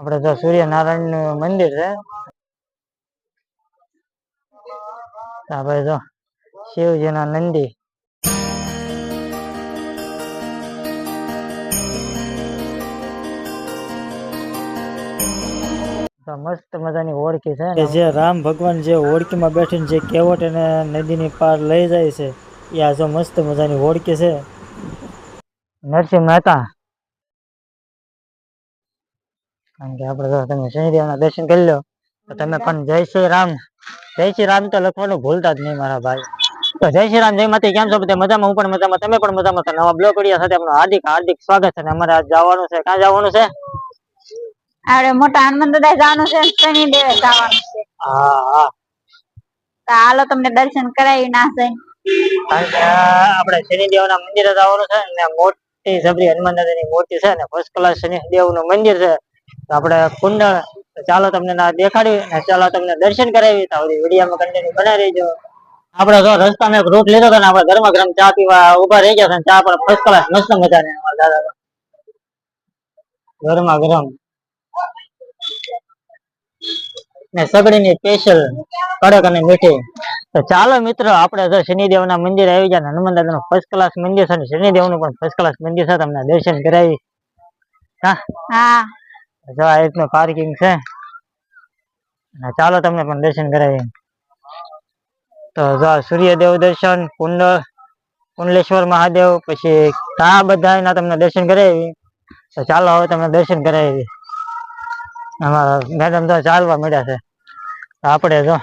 આપડે તો સૂર્યનારાયણનું મંદિર છે. આપણે જો શિવજી ના નંદી. તો મસ્ત મજાની ઓળખી છે કે જે રામ ભગવાન જે ઓળખીમાં બેઠીને જે કેવટ એને નદીની પાર લઈ જાય છે એ આ જો મસ્ત મજાની ઓળખી છે. નરસિંહ મહેતા. કારણ કે આપણે તમે શનિદેવના દર્શન કરી લો તો તમે પણ જય શ્રી રામ. જય શ્રી રામ તો લખવાનું ભૂલતા જ નહીં મારા ભાઈ. તો જય શ્રી રામ જય માતી કેમ છો બધા? મજામાં? હું પણ મજામાં. તમે પણ મજામાં છો? નવા બ્લોગ વીડિયો સાથે આપણું હાર્દિક હાર્દિક સ્વાગત છે. અને અમારે આજ જવાનું છે. ક્યાં જવાનું છે? આપણે મોટા હનુમાન દાદા જવાનું છે શનિદેવે જવાનું છે. હા હા. તો હાલો તમને દર્શન કરાવી ના છે આપણે શનિદેવ ના મંદિરે જવાનું છે ને મોટી જબરી હનુમાન દાદા ની મૂર્તિ છે ને ફર્સ્ટ ક્લાસ શનિદેવનું મંદિર છે. તો આપણે કુંડળ ચાલો તમને દેખાડ્યું ને ચાલો તમને દર્શન કરાવી, તો કન્ટિન્યુ બનાવી રહીજો. આપણે જો રસ્તામાં એક રૂટ લીધો ને, આપણે ગરમા ગરમ ચા પીવા ઊભા રહી ગયા ચા પણ ફર્સ્ટ ક્લાસ મસ્ત મજાની અમારા દાદા ગરમા ગરમ. ને સગડીની સ્પેશિયલ કડક અને મીઠી. તો ચાલો મિત્રો, આપણે જો શનિદેવના મંદિર આવી ગયા હનુમાન હનુમાન દાદાનું ફર્સ્ટ ક્લાસ મંદિર છે શનિદેવનું પણ ફર્સ્ટ ક્લાસ મંદિર છે, તમને દર્શન કરાવી. હા. જો આ રીતનું પાર્કિંગ છે. ચાલો તમને પણ દર્શન કરાવી તો જો સૂર્યદેવ દર્શન કુંડ કુંડલેશ્વર મહાદેવ પછી ઘણા બધાના તમને દર્શન કરાવી તો ચાલો હવે તમને દર્શન કરાવી અમારા મેડમ તો ચાલવા મળ્યા છે. તો આપણે જો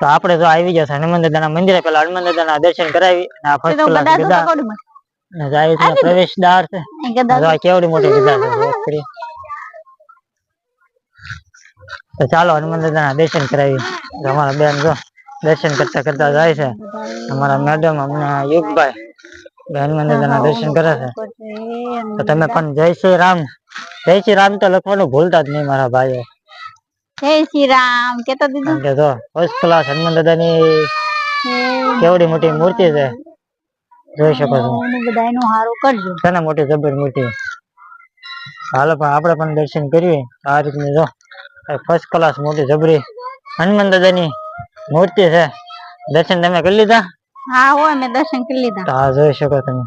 તો આપણે જો આવી ગયા છે હનુમાન દાદાના મંદિરે. પેલા હનુમાન દાદાના દર્શન કરાવી આ ફર્સ્ટ ક્લાસ ગદા રીતના પ્રવેશદ્વાર છે. કેવડી મોટી ગદા છે. તો ચાલો હનુમાન દાદાના દર્શન કરાવી અમારા બેન જો દર્શન કરતા કરતા જાય છે. અમારા મેડમ હમણાં યુગભાઈ હનુમાન દાદાના દર્શન કરે છે. તો તમે પણ જય શ્રી રામ. જય શ્રી રામ તો લખવાનું ભૂલતા જ નહીં મારા ભાઈઓ. જય શ્રી રામ કેતો દીધું? કે જો ફર્સ્ટ ક્લાસ હનુમાન દાદાની કેવડી મોટી મૂર્તિ છે. જોઈ શકો છો. કરજો. મોટી જબર મૂર્તિ? હાલો પણ આપણે પણ દર્શન કરીએ. આ રીતની જો. ફર્સ્ટ ક્લાસ મોટી જબરી હનુમાન દાદાની મૂર્તિ છે. દર્શન તમે કરી લીધા? હા હોય મેં દર્શન કરી લીધા. હા જોઈ શકો તમે.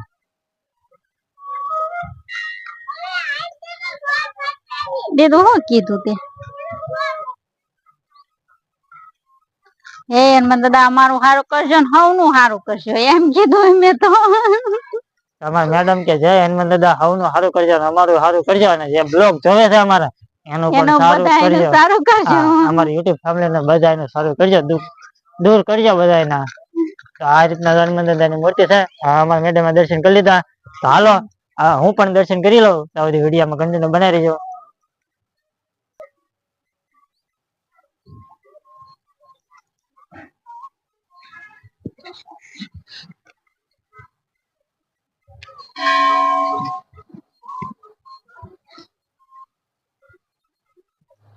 દીધું હું કીધું તે. હે હનુમાન દાદા અમારું સારું કરજો ને હવનું હારું કરજો. એમ કીધું મેં તો. તમારા મેડમ કે જય હનુમાન દાદા હવનું સારું કરજો અમારું સારું કરજો અને જે બ્લોગ જોવે છે અમારા. એનું પણ સારું કરજો. સારું કરજો. અમારી યુટ્યુબ ફેમિલી ને બધાને સારું કરજો. દુઃખ દૂર કરજો બધા એના તો આ રીતના હનુમાન દાદાની મૂર્તિ છે. અમારા મેડમ દર્શન કરી લીધા. તો હાલો હું પણ દર્શન કરી લઉં. તો બધી વિડીયોમાં કન્ટિન્યુ બનાવી રહેજો.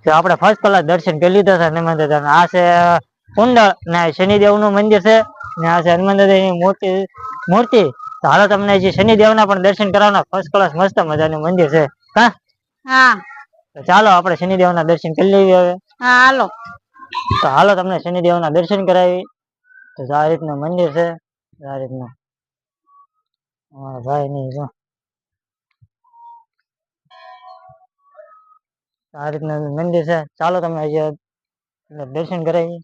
તો આપણે ફર્સ્ટ ક્લાસ દર્શન કરી લીધા છે હનુમાન દાદાના. આ છે કુંડળ ને શનિદેવનું મંદિર છે. ને આ છે હનુમાન દાદાની મૂર્તિ મૂર્તિ. તો હાલો તમને જે શનિદેવના પણ દર્શન કરાવના ફર્સ્ટ ક્લાસ મસ્ત મજાનું મંદિર છે. હા? હા. તો ચાલો આપણે શનિદેવના દર્શન કરી લઈએ હવે. હા હાલો. તો હાલો તમને શનિદેવના દર્શન કરાવી. તો આ રીતનું મંદિર છે. આ રીતનું. અમારા ભાઈ ની આ રીતના મંદિર છે. ચાલો તમે અહીંયા દર્શન કરાવી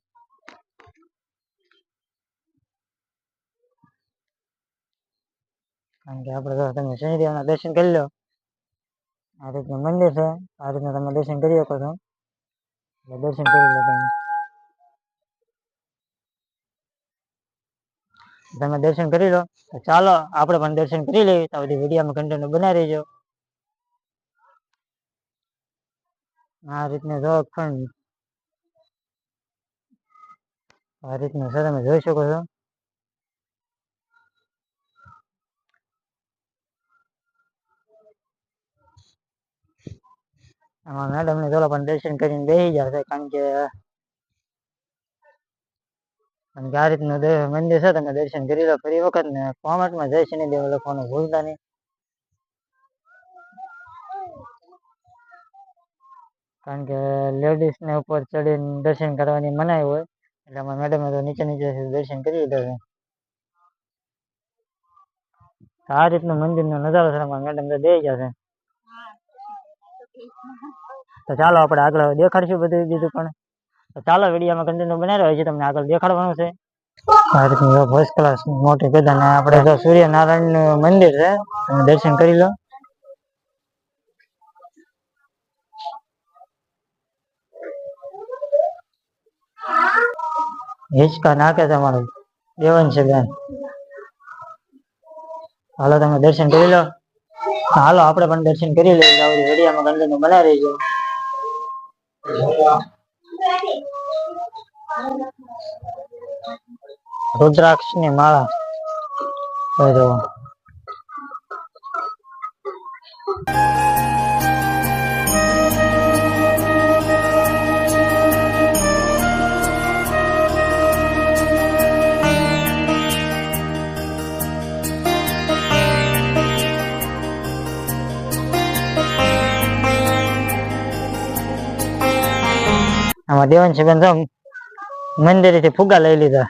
કારણ કે આપણે તમે શનિદેવના દર્શન કરી લો, આ રીતનું મંદિર છે. આ રીતના તમે દર્શન કરી શકો છો. એટલે દર્શન કરી લો તમે. તમે દર્શન કરી લો. તો ચાલો, આપણે પણ દર્શન કરી લઈએ તો બધી વિડીયોમાં કન્ટિન્યુ બનાવી રહેજો. આ રીતને જો અખંડ આ રીતનું છે તમે જોઈ શકો છો. આમાં મેડમ ને થોડા પણ દર્શન કરીને બેસી જશે કારણ કે કારણ કે આ રીતનું મંદિર છે, તમે દર્શન કરી લો. ફરી વખત ને કોમેન્ટમાં જય શનિદેવ લખવાનું ભૂલતા નહીં. કારણ કે લેડીઝને ઉપર ચડીને દર્શન કરવાની મનાઈ હોય, એટલે અમારા મેડમે તો નીચે નીચે દર્શન કરી લીધા છે. આ રીતનું મંદિરનો નજારો છે અમારા મેડમ તો દઈ ગયા છે. તો ચાલો આપણે આગળ દેખાડશું બધું બીજું પણ. તો ચાલો વિડીયોમાં કન્ટિન્યુ બનાવી રહ્યો છે, તમને આગળ દેખાડવાનું છે. આ રીતનું ફર્સ્ટ ક્લાસ મોટી પેદા આપણે તો સૂર્યનારાયણનું મંદિર છે, તમે દર્શન કરી લો. હિંચકા નાખે તમારું. દેવન છે બેન. હાલો, તમે દર્શન કરી લો. હાલો, આપણે પણ દર્શન કરી લઈએ. આવડી વિડીયોમાં કન્ટિન્યુ બનાવી રહીજો રુદ્રાક્ષની માળા તો આમાં દેવન જો મંદિરેથી ફુગા લઈ લીધા.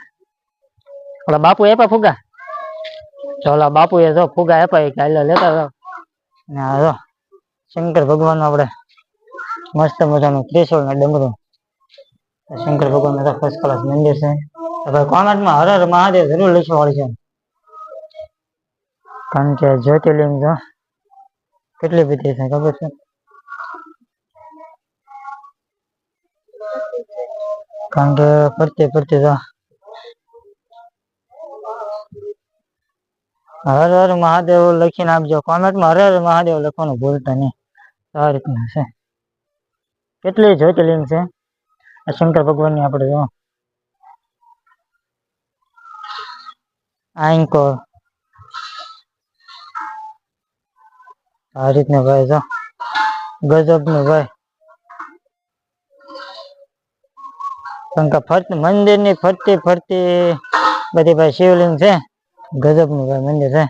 ઓલા બાપુ આપ્યા ફુગા? તો ઓલા બાપુ એ જો ફુગા આપ્યા કે હાલો લેતા જાઓ. ને આ જો શંકર ભગવાન આપણે મસ્ત મજાનું ત્રિશુળ ને ડમરું શંકર ભગવાન તો ફર્સ્ટ ક્લાસ મંદિર છે. ભાઈ કોમેન્ટમાં હર હર મહાદેવ જરૂર લખવાવાળી છે. કારણ કે જ્યોતિર્લિંગ જો કેટલી બધી છે ખબર છે? કારણ કે ફરતે ફરતે હર હર મહાદેવ લખીને આપજો. કોમેન્ટમાં હર હર મહાદેવ લખવાનું ભૂલતા નહીં. આ રીતના છે. કેટલી જ્યોતિર્લિંગ છે? આ શંકર ભગવાનની આપણે જો. આંકો આ રીતના ભાઈ જો. ગજબનું ભાઈ. કારણ કે મંદિર મંદિરની ફરતી ફરતી બધી ભાઈ શિવલિંગ છે, ગજબનું ભાઈ મંદિર છે.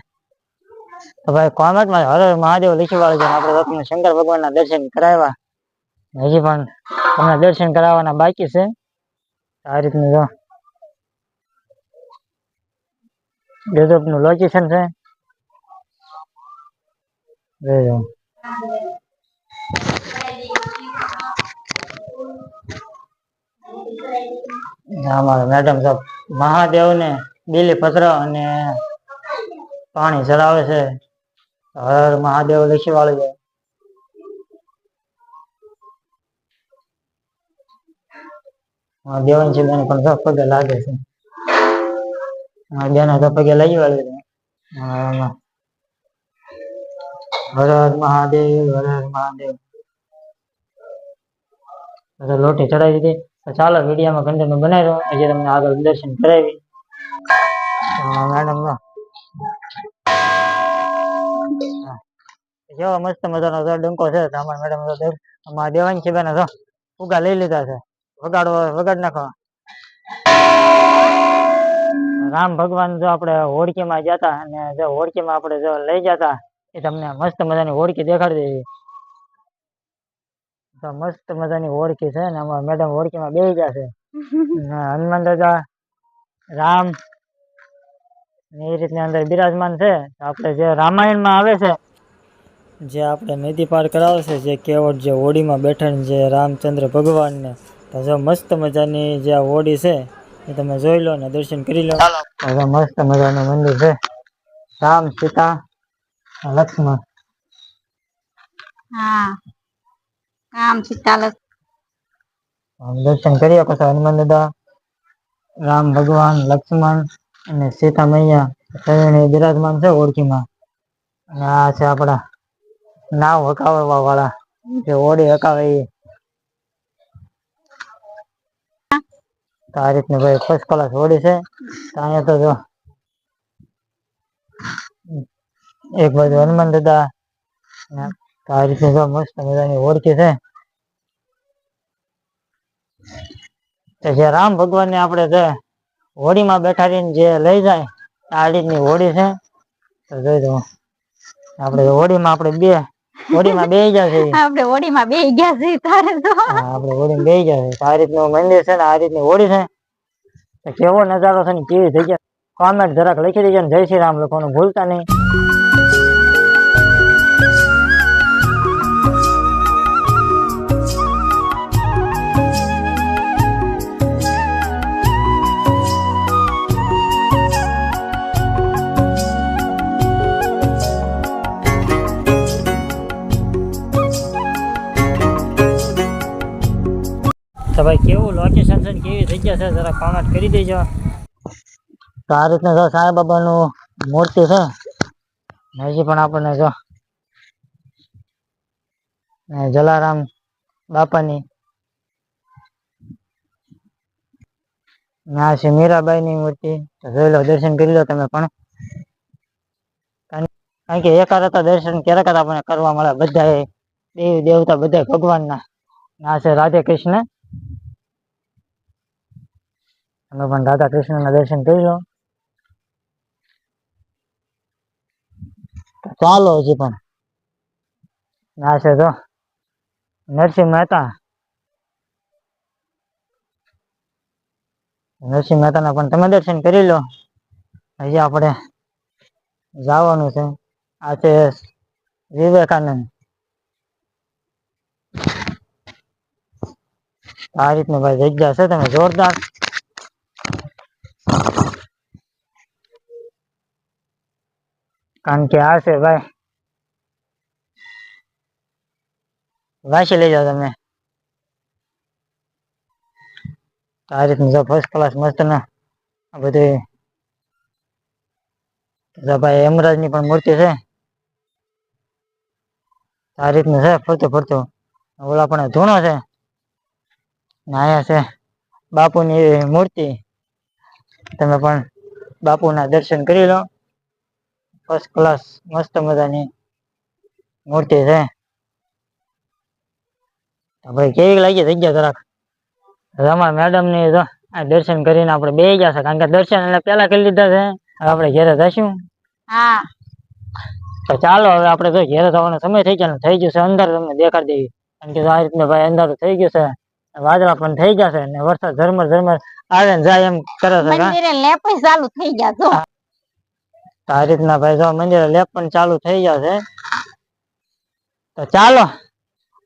તો ભાઈ કોમેન્ટમાં હર મહાદેવ લખી વાળો છે આપણે તો તમને શંકર ભગવાનના દર્શન કરાવ્યા. હજી પણ તમને દર્શન કરાવવાના બાકી છે. આ રીતનું જો ગજબનું લોકેશન છે. મેડમ સાહેબ મહાદેવ ને બીલી પત્ર અને પાણી ચડાવે છે. હર મહાદેવ લખી વાળું બેન, પણ પગે લાગે છે. બેનો તો પગે લાગી વાળી છે. હર હર મહાદેવ, હર હર મહાદેવ. તો લોટી ચડાવી દીધી. તો ચાલો, વિડીયોમાં કન્ટિન્યુ બનાવી દો આજે તમને આગળ દર્શન કરાવી. મેડમ કેવો મસ્ત મજાનો તો ડંકો છે. અમારા મેડમ તો અમારા દેવાની છે બેન તો ફુગા લઈ લીધા છે. વગાડો વગાડ નાખો રામ ભગવાન જો આપણે હોડકીમાં જતા અને જો હોડકીમાં આપણે જો લઈ જતા, એ તમને મસ્ત મજાની હોડકી દેખાડી દેવી મસ્ત મજાની ઓળખી છે ને અમારા મેડમ હોડકીમાં બે ગયા છે. હનુમાન દાદા રામ એ રીતની અંદર બિરાજમાન છે. આપણે જે રામાયણમાં આવે છે જે આપણે નદી પાર કરાવે છે જે કેવટ જે હોડીમાં બેઠા જે રામચંદ્ર ભગવાનને તો જો મસ્ત મજાની જે આ હોડી છે એ તમે જોઈ લો ને દર્શન કરી લો. હવે મસ્ત મજાનું મંદિર છે. રામ સીતા લક્ષ્મણ. હા. દર્શન કર્યા પછી હનુમાન દાદા રામ ભગવાન, લક્ષ્મણ અને સીતા મૈયા, ત્રણેય બિરાજમાન છે ઓળખીમાં. અને આ છે આપડા નાવ હકાવવા વાળા જે ઓડી હકાવે એ. આ રીતની ભાઈ ફર્સ્ટ ક્લાસ ઓડી છે. અહીંયા તો જો, એક બાજુ હનુમાન દાદા તો આ રીતે જો મસ્ત મજાની ઓળખી છે. તો જે રામ ભગવાન ને આપણે જે હોડીમાં બેઠાડીને જે લઈ જાય આ રીતની હોળી છે. તો જોઈ દઉં આપણે હોડીમાં આપણે બે હોળીમાં બે ગયા છે આપણે હોળીમાં બે ગયા છીએ તારે તો. આપણે હોડીમાં બે ગયા છે આ રીતનું મંદિર છે ને આ રીતની હોળી છે. કેવો નજારો છે ને કેવી જગ્યા? કોમેન્ટ જરાક લખી દેજો ને. જય શ્રી રામ. લખવાનું ભૂલતા નહીં. તો ભાઈ કેવું? લોકેશન છે કેવી જગ્યા છે? જરા કોમેન્ટ કરી દેજો. તો આ રીતના જો સાંઈ મૂર્તિ છે હજી પણ આપણને જો જલારામ બાપાની આ છે મીરાબાઈની મૂર્તિ. જોઈ લો, દર્શન કરી લો તમે પણ. કારણ કે કે એકારતા દર્શન ક્યારેક આપણને કરવા મળે. બધા દેવી, દેવતા બધા ભગવાનના. ના છે રાધે કૃષ્ણ. તમે પણ રાધા કૃષ્ણના દર્શન કરી લો ચાલો હજી પણ આ છે તો નરસિંહ મહેતા નરસિંહ મહેતાના પણ તમે દર્શન કરી લો હજી આપણે જવાનું છે આ છે વિવેકાનંદ આ રીતનું ભાઈ જગ્યા છે, તમે જોરદાર. કારણ કે આ છે ભાઈ. વાંચી લેજો તમે. તો આ રીતનું જો ફર્સ્ટ ક્લાસ મસ્ત ને આ બધું ભાઈ યમરાજની પણ મૂર્તિ છે. આ રીતનું છે, ફરતું ફરતું. ઓલા પણ ધૂણો છે. અહીંયા છે. બાપુની મૂર્તિ તમે પણ બાપુના દર્શન કરી લો. ફર્સ્ટ ક્લાસ મસ્ત મજાની મૂર્તિ છે. ભાઈ કેવી લાગી જગ્યા જરાક? રમા મેડમની તો આ દર્શન કરીને આપણે બે ગયા છે કારણ કે દર્શન એટલે પેલા કરી લીધા છે. હવે આપણે ઘેરે જશું હા. તો ચાલો હવે આપણે તો ઘેરે થવાનો સમય થઈ ગયો થઈ ગયું છે અંદર તમને દેખાડી દેવી કારણ કે આ રીતના ભાઈ અંદર થઈ ગયું છે. વાદળા પણ થઈ ગયા છે ને વરસાદ ઝરમર ઝરમર આવે ને જાય એમ કરે છે મંદિરે લેપ ચાલુ થઈ ગયા જો. આ રીતના ભાઈ જો મંદિરે લેપ પણ ચાલુ થઈ ગયા છે. તો ચાલો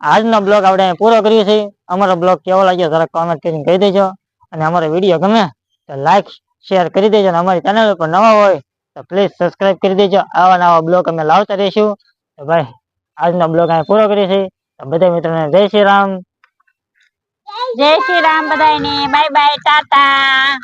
આજનો બ્લોગ આપણે પૂરો કરીએ છીએ. અમારો બ્લોગ કેવો લાગ્યો જરાક કોમેન્ટ કરીને કહી દેજો. અને અમારો વીડિયો ગમે તો લાઈક શેર કરી દેજો. અને અમારી ચેનલ ઉપર નવા હોય તો પ્લીઝ સબસ્ક્રાઇબ કરી દેજો. આવા નવા બ્લોગ અમે લાવતા રહીશું. તો ભાઈ આજનો બ્લોગ અહીં પૂરો કરીએ છીએ. તો બધા મિત્રોને જય શ્રી રામ. જય શ્રી રામ બધાને બાય બાય ટાટા.